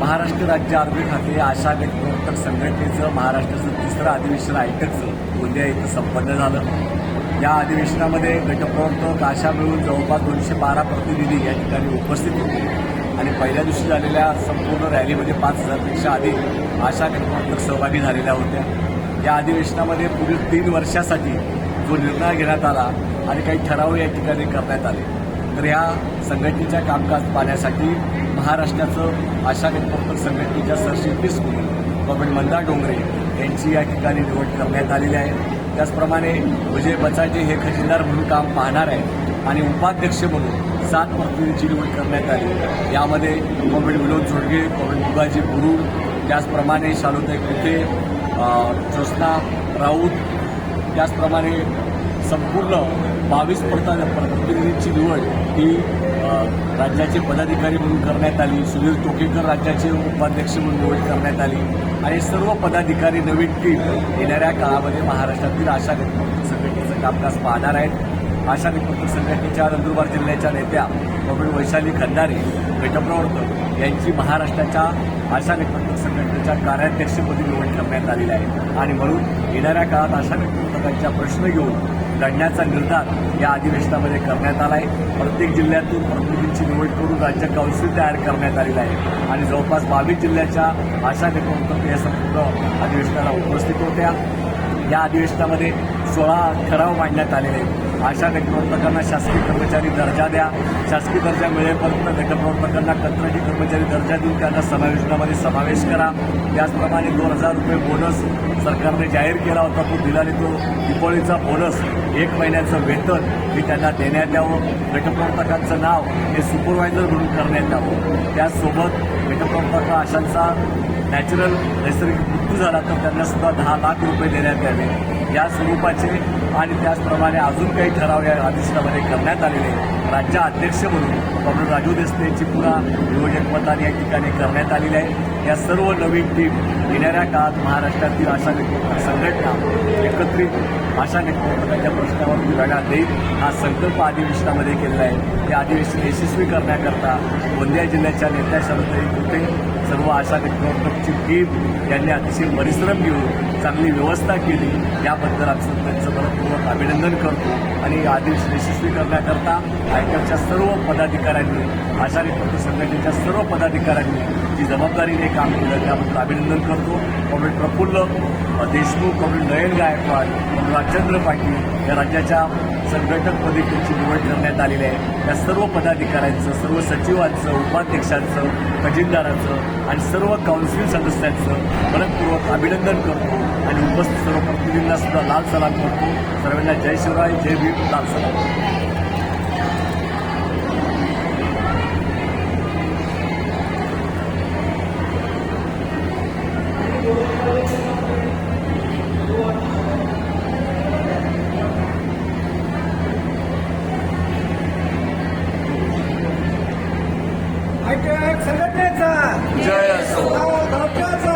महाराष्ट्र राज्य आरोग्य खाते आशा व्यक्तिवर्तक संघटनेचं महाराष्ट्राचं तिसरं अधिवेशन आयटकचं उद्या इथं संपन्न झालं. या अधिवेशनामध्ये गटप्रवर्तक आशा मिळून जवळपास दोनशे बारा प्रतिनिधी या ठिकाणी उपस्थित होते. आणि पहिल्या दिवशी झालेल्या संपूर्ण रॅलीमध्ये पाच हजारपेक्षा अधिक आशा गटप्रवर्तक सहभागी झालेल्या होत्या. या अधिवेशनामध्ये पुढील तीन वर्षासाठी जो निर्णय घेण्यात आला आणि काही ठराव या ठिकाणी करण्यात आले. तर या संघटनेच्या कामकाज पाहण्यासाठी महाराष्ट्राचं आशा गटप्रवर्तक संघटनेच्या सरचिटणीस म्हणून बाबा मंदा डोंगरे यांची या ठिकाणी निवड करण्यात आलेली आहे. त्याचप्रमाणे विजय बचाजी हे खजिनदार म्हणून काम पाहणार आहे आणि उपाध्यक्ष म्हणून सात प्रतिनिधींची निवड करण्यात आली. यामध्ये कॉम्रेड विनोद झोडगे कॉम्रेड मुगाजी गुरुड त्याचप्रमाणे शालोदय कुथे ज्योत्ना राऊत त्याचप्रमाणे संपूर्ण बावीस प्रता प्रतिनिधींची निवड ही राज्याचे पदाधिकारी म्हणून करण्यात आली सुनील टोकेकर राज्याचे उपाध्यक्ष म्हणून निवड करण्यात आली आणि सर्व पदाधिकारी नवीन टीम येणाऱ्या काळामध्ये महाराष्ट्रातील आशा गटप्रवर्तक संघटनेचं कामकाज पाहणार आहेत. आशा गटप्रवर्तक संघटनेच्या नंदुरबार जिल्ह्याच्या नेत्या डॉक्टर वैशाली खंडारे गटप्रवर्तक यांची महाराष्ट्राच्या आशा गटप्रवर्तक संघटनेच्या कार्याध्यक्षपदी निवड करण्यात आलेली आहे. आणि म्हणून येणाऱ्या काळात आशा गटप्रवर्तकांच्या प्रश्न घेऊन लढण्याचा निर्धार या अधिवेशनामध्ये करण्यात आला आहे. प्रत्येक जिल्ह्यातून प्रतिनिधींची निवड करून राज्य कौन्सिल तयार करण्यात आलेलं आहे. आणि जवळपास बावीस जिल्ह्याच्या आशा गटप्रवर्तक या संपूर्ण अधिवेशनाला उपस्थित होत्या. या अधिवेशनामध्ये सोळा ठराव मांडण्यात आलेले आहेत. आशा गटप्रवर्तकांना शासकीय कर्मचारी दर्जा द्या. शासकीय दर्जा मिळेपर्यंत गटप्रवर्तकांना कंत्राटी कर्मचारी दर्जा देऊन त्यांना समावेशनामध्ये समावेश करा. त्याचप्रमाणे दोन हजार रुपये बोनस सरकारने जाहीर केला होता. तो दिलाने तो दिपोळीचा बोनस एक महिन्याचं वेतन हे त्यांना देण्यात यावं. गटप्रवर्तकांचं नाव हे सुपरवायझर म्हणून करण्यात यावं. त्याचसोबत गटप्रवर्तक अशांचा नॅचरल नैसर्गिक मृत्यू झाला तर त्यांना सुद्धा दहा लाख रुपये देण्यात यावे. या स्वरूपाचे आणि त्याचप्रमाणे अजून काही ठराव या अधिवेशनामध्ये करण्यात आलेले राज्य अध्यक्ष म्हणून डॉक्टर राजू देसले यांची पुन्हा नियोजन मतदान या ठिकाणी करण्यात आलेली आहे. या सर्व नवीन टीम येणाऱ्या काळात महाराष्ट्रातील आशा संघटना एकत्रित आशा नेतृत्वाच्या प्रश्नावर लढा देईल हा संकल्प अधिवेशनामध्ये केलेला आहे. हे अधिवेशन यशस्वी करण्याकरता गोंदिया जिल्ह्याच्या नेत्या शरद कुठे सर्व आशा नेतृत्वाची टीम यांनी अतिशय परिश्रम घेऊन चांगली व्यवस्था केली. याबद्दल आमचं त्यांचं मनपूर्वक अभिनंदन करतो. आणि आदेश यशस्वी करण्याकरता आयकरच्या सर्व पदाधिकाऱ्यांनी आशा नेतृत्व संघटनेच्या सर्व पदाधिकाऱ्यांनी जी जबाबदारीने काम केलं त्याबद्दल अभिनंदन करतो. Comrade Prafull Deshmukh comrade Nayan Gaikwad comrade Rajendra Patil या राज्याच्या संघटकपदी त्यांची निवड करण्यात आलेली आहे. या सर्व पदाधिकाऱ्यांचं सर्व सचिवांचं उपाध्यक्षांचं खजिनदारांचं आणि सर्व काउन्सिल सदस्यांचं मनपूर्वक अभिनंदन करतो आणि उपस्थित सर्व प्रतिनिधींना सुद्धा लाल सलाम करतो. सर्वांना जय शिवराय जय भीम लाल सलाम. संघटनेचा जय असो.